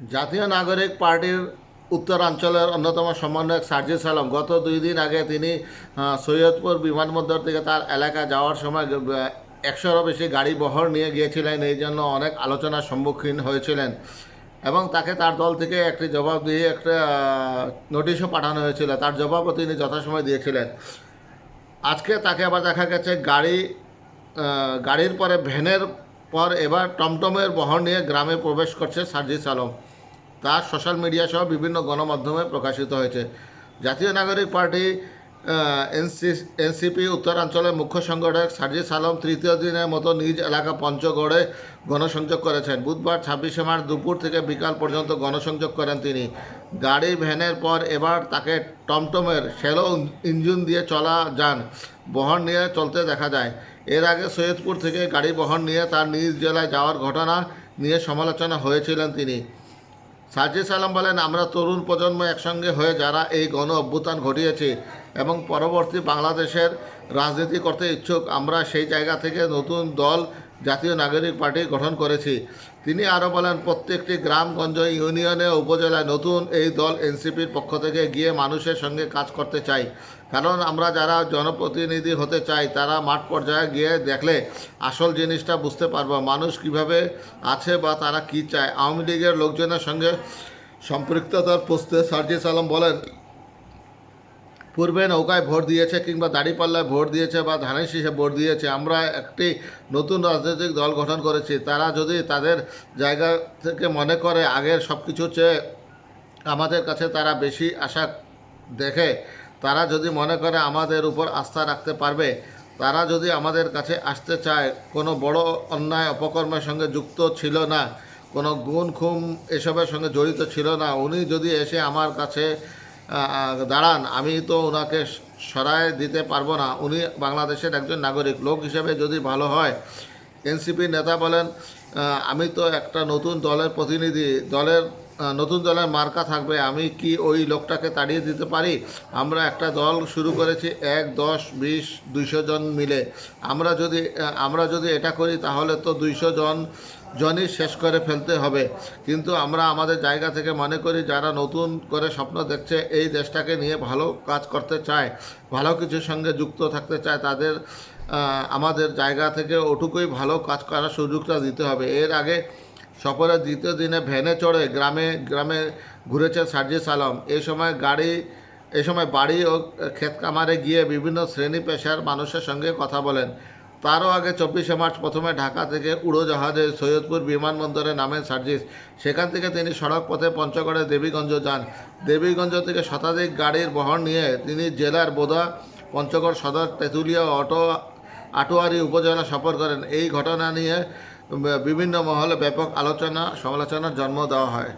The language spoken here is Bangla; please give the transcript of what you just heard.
জাতীয় নাগরিক পার্টির উত্তরাঞ্চলের অন্যতম সমন্বয়ক সার্জিস আলম গত দুই দিন আগে তিনি সৈয়দপুর বিমানবন্দর থেকে তার এলাকা যাওয়ার সময় একশোরও বেশি গাড়ি বহর নিয়ে গিয়েছিলেন। এই জন্য অনেক আলোচনার সম্মুখীন হয়েছিলেন এবং তাকে তার দল থেকে একটি জবাব দিয়ে একটা নোটিশও পাঠানো হয়েছিল। তার জবাবও তিনি যথাসময় দিয়েছিলেন। আজকে তাকে আবার দেখা গেছে গাড়ি গাড়ির পরে ভ্যানের পর এবার টমটমের বহর নিয়ে গ্রামে প্রবেশ করছে সার্জিস আলম। তা সোশ্যাল মিডিয়া সহ বিভিন্ন গণমাধ্যমে প্রকাশিত হয়েছে। জাতীয় নাগরিক পার্টি এনসি এনসিপি উত্তরাঞ্চলের মুখ্য সংগঠক সার্জিস আলম তৃতীয় দিনের মতো নিজ এলাকা পঞ্চগড়ে গণসংযোগ করেছেন। বুধবার ছাব্বিশে মার্চ দুপুর থেকে বিকাল পর্যন্ত গণসংযোগ করেন তিনি। গাড়ি ভ্যানের পর এবার তাকে টমটমের শ্যালো ইঞ্জিন দিয়ে চলা যান। বহন নিয়ে চলতে দেখা যায়। এর আগে সৈয়দপুর থেকে গাড়ি বহন নিয়ে তার নিজ জেলায় যাওয়ার ঘটনা নিয়ে সমালোচনা হয়েছিলেন তিনি। সাজিস আলম বলেন, আমরা তরুণ প্রজন্ম একসঙ্গে হয়ে যারা এই গণ অভ্যুত্থান ঘটিয়েছি এবং পরবর্তী বাংলাদেশের রাজনীতি করতে ইচ্ছুক, আমরা সেই জায়গা থেকে নতুন দল জাতীয় নাগরিক পার্টি গঠন করেছি। তিনি আরও বলেন, প্রত্যেকটি গ্রামগঞ্জ ইউনিয়নে উপজেলায় নতুন এই দল এনসিপির পক্ষ থেকে গিয়ে মানুষের সঙ্গে কাজ করতে চাই। কারণ আমরা যারা জনপ্রতিনিধি হতে চাই, তারা মাঠ পর্যায়ে গিয়ে দেখলে আসল জিনিসটা বুঝতে পারব। মানুষ কীভাবে আছে বা তারা কি চায়? আওয়ামী লীগের লোকজনের সঙ্গে সম্পৃক্ততার পোস্টে সার্জিস আলম বলেন পূর্বে নৌকায় ভোট দিয়েছে কিংবা দাড়িপাল্লায় ভোট দিয়েছে বা ধানের শীষে ভোট দিয়েছে, আমরা একটি নতুন রাজনৈতিক দল গঠন করেছি। তারা যদি তাদের জায়গা থেকে মনে করে আগের সব কিছু চেয়ে আমাদের কাছে তারা বেশি আশা দেখে, তারা যদি মনে করে আমাদের উপর আস্থা রাখতে পারবে, তারা যদি আমাদের কাছে আসতে চায়, কোনো বড় অন্যায় অপকর্মের সঙ্গে যুক্ত ছিল না, কোনো গুণ খুম এসবের সঙ্গে জড়িত ছিল না, উনি যদি এসে আমার কাছে দাঁড়ান, আমি তো ওনাকে সরায় দিতে পারব না। উনি বাংলাদেশের একজন নাগরিক। লোক হিসেবে যদি ভালো হয় এনসিপি নেতা বলেন আমি তো একটা নতুন দলের প্রতিনিধি, দলের নতুন দলের মার্কা থাকবে। আমি কি ওই লোকটাকে তাড়িয়ে দিতে পারি? আমরা একটা দল শুরু করেছি, এক, দশ, বিশ, দুইশো জন মিলে। আমরা যদি আমরা যদি এটা করি, তাহলে তো দুইশো জন, জনই শেষ করে ফেলতে হবে। কিন্তু আমরা আমাদের জায়গা থেকে মনে করি, যারা নতুন করে স্বপ্ন দেখছে, এই দেশটাকে নিয়ে ভালো কাজ করতে চায়, ভালো কিছুর সঙ্গে যুক্ত থাকতে চায়, তাদের আমাদের জায়গা থেকে ওটুকুই ভালো কাজ করার সুযোগটা দিতে হবে। এর আগে সফরের দ্বিতীয় দিনে ভ্যানে চড়ে গ্রামে গ্রামে ঘুরেছেন সার্জিস আলম। এ সময় গাড়ি, এ সময় বাড়ি ও ক্ষেত কামারে গিয়ে বিভিন্ন শ্রেণি পেশার মানুষের সঙ্গে কথা বলেন। তারও আগে চব্বিশে মার্চ প্রথমে ঢাকা থেকে উড়োজাহাজে সৈয়দপুর বিমানবন্দরে নামেন সার্জিস। সেখান থেকে তিনি সড়ক পথে পঞ্চগড়ে দেবীগঞ্জ যান। দেবীগঞ্জ থেকে শতাধিক গাড়ির বহর নিয়ে তিনি জেলার বোদা, পঞ্চগড় সদর, তেঁতুলিয়া অটো, আটোয়ারি উপজেলা সফর করেন। এই ঘটনা নিয়ে বিভিন্ন মহলে ব্যাপক আলোচনা সমালোচনার জন্ম দেওয়া হয়।